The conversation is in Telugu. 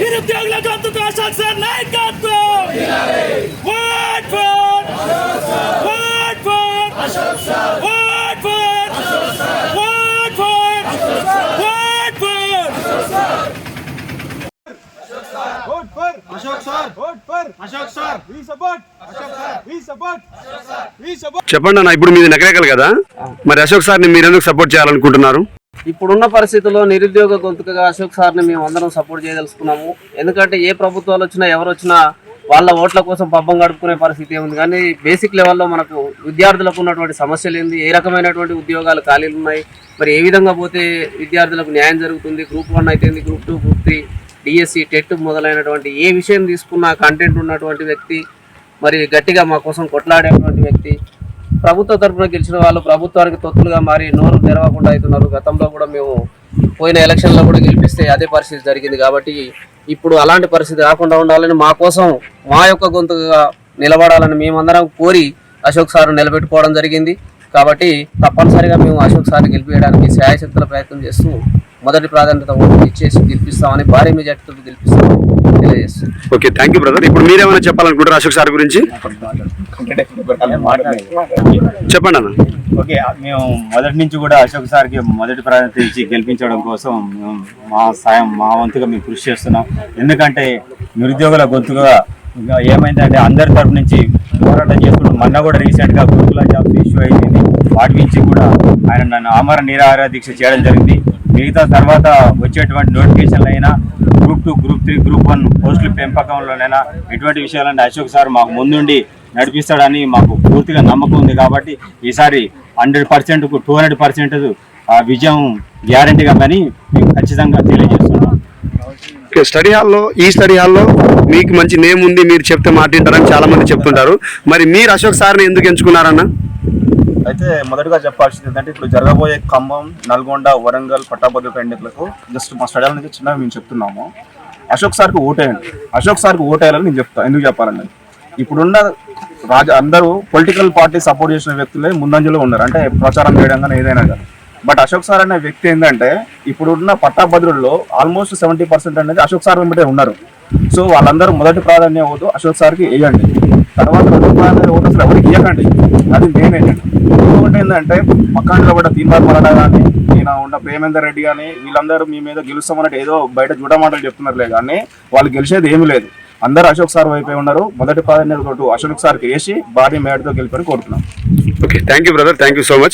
నిరుద్యోగుల గొంతుకు అశోక్ సార్ నాయకత్వం! For for vote for vote for vote for Vote for Ashok sir. Vote for Ashok sir. We support. Ashok sir. We support. We support. చెప్పండి అన్న ఇప్పుడు మీది నగరేకల్ కదా? మరి అశోక్ సార్ని మీరు ఎందుకు సపోర్ట్ చేయాలనుకుంటున్నారు? ఇప్పుడున్న పరిస్థితుల్లో నిరుద్యోగ గొంతుకగా అశోక్ సార్ని మేము అందరం సపోర్ట్ చేయదలుచుకున్నాము. ఎందుకంటే ఏ ప్రభుత్వాలు వచ్చినా ఎవరు వచ్చినా వాళ్ళ ఓట్ల కోసం పబ్బం గడుపుకునే పరిస్థితి ఏముంది. కానీ బేసిక్ లెవెల్లో మనకు విద్యార్థులకు ఉన్నటువంటి సమస్యలు ఏంది? ఏ రకమైనటువంటి ఉద్యోగాలు ఖాళీలు ఉన్నాయి? మరి ఏ విధంగా పోతే విద్యార్థులకు న్యాయం జరుగుతుంది? గ్రూప్ వన్ అయితే group two group three DSC TET మొదలైనటువంటి ఏ విషయం తీసుకున్నా కంటెంట్ ఉన్నటువంటి వ్యక్తి మరి గట్టిగా మా కోసం కొట్లాడేటువంటి వ్యక్తి ప్రభుత్వ తరఫున గెలిచిన వాళ్ళు ప్రభుత్వానికి తొత్తులుగా మారి నోరు తెరవకుండా అవుతున్నారు. గతంలో కూడా మేము పోయిన ఎలక్షన్లో కూడా గెలిపిస్తే అదే పరిస్థితి జరిగింది కాబట్టి ఇప్పుడు అలాంటి పరిస్థితి రాకుండా ఉండాలని మా కోసం మా యొక్క గొంతుగా నిలబడాలని మేమందరం కోరి అశోక్ సార్ నిలబెట్టుకోవడం జరిగింది. కాబట్టి తప్పనిసరిగా మేము అశోక్ సార్ని గెలిపించడానికి శాయశక్తుల ప్రయత్నం చేస్తూ మొదటి ప్రాధాన్యత ఓటు ఇచ్చేసి గెలిపిస్తామని భారీ మెజార్టీతో గెలిపిస్తామని తెలియజేస్తాం ఓకే థ్యాంక్ యూ బ్రదర్. ఇప్పుడు మీరేమైనా చెప్పాలనుకుంటారు అశోక్ సార్ గురించి? చెప్పండి అన్న. ఓకే మేము మొదటి నుంచి కూడా అశోక్ సార్కి మొదటి ప్రాధాన్యత ఇచ్చి గెలిపించడం కోసం మా సాయం మా వంతుగా మేము కృషి చేస్తున్నాం. ఎందుకంటే నిరుద్యోగుల గొంతుగా ఏమైందంటే అందరి తరపు నుంచి పోరాటం చేస్తున్నాం మొన్న కూడా రీసెంట్గా గురుకుల జాబ్స్ ఇష్యూ అయింది. వాటి నుంచి కూడా ఆయన నన్ను ఆమర నిరాహార దీక్ష చేయడం జరిగింది. మిగతా తర్వాత వచ్చేటువంటి నోటిఫికేషన్లు అయినా group two group three group one పోస్టుల పెంపకంలోనైనా ఇటువంటి విషయాలన్నీ అశోక్ సార్ మాకు ముందుండి నడిపిస్తాడని మాకు పూర్తిగా నమ్మకం ఉంది కాబట్టి ఈసారి hundred percent two hundred percent విజయం గ్యారంటీగా కానీ మేము ఖచ్చితంగా తెలియజేస్తున్నాం. ఓకే స్టడీ హాల్లో ఈ స్టడీ హాల్లో మీకు మంచి నేమ్ ఉంది మీరు చెప్తే మాట వింటారని చాలా మంది చెప్తుంటారు. మరి మీరు అశోక్ సార్ని ఎందుకు ఎంచుకున్నారన్న? అయితే మొదటగా చెప్పాల్సింది ఏంటంటే ఇప్పుడు జరగబోయే ఖమ్మం నల్గొండ వరంగల్ పట్టాభద్రుల ఎన్నికలకు జస్ట్ మా స్టడీ నుంచి చిన్నగా మేము చెప్తున్నాము. అశోక్ సార్కి ఓటేయండి. అశోక్ సార్కి ఓటేయాలని నేను చెప్తా ఎందుకు చెప్పాలండి ఇప్పుడున్న రాజ అందరూ పొలిటికల్ పార్టీ సపోర్ట్ చేసిన వ్యక్తులే ముందంజలో ఉన్నారు. అంటే ప్రచారం చేయడం కానీ ఏదైనా కానీ. బట్ అశోక్ సార్ అనే వ్యక్తి ఏంటంటే ఇప్పుడున్న పట్టాభద్రుల్లో ఆల్మోస్ట్ సెవెంటీ పర్సెంట్ అనేది అశోక్ సార్ వెంబడే ఉన్నారు. సో వాళ్ళందరూ మొదటి ప్రాధాన్యం ఓటు అశోక్ సార్కి వేయండి తర్వాత రెండు ప్రాధాన్యత ఓటు అసలు ఎవరికి ఇవ్వకండి. అది మెయిన్ ఏంటంటే ఇంకొకటి ఏంటంటే పక్కనలో కూడా తీన్మార్ మరాఠా కానీ ఈయన ఉన్న ప్రేమేందర్ రెడ్డి కానీ వీళ్ళందరూ మీ మీద గెలుస్తామన్నట్టు ఏదో బయట చూడమాటలు చెప్తున్నారులే కానీ వాళ్ళు గెలిచేది ఏమీ లేదు. అందరూ అశోక్ సార్ వైపే ఉన్నారు. మొదటి ప్రాధాన్యత అశోక్ సార్కి వేసి భారీ మేడతో గెలిపని కోరుతున్నాం. Okay thank you brother thank you so much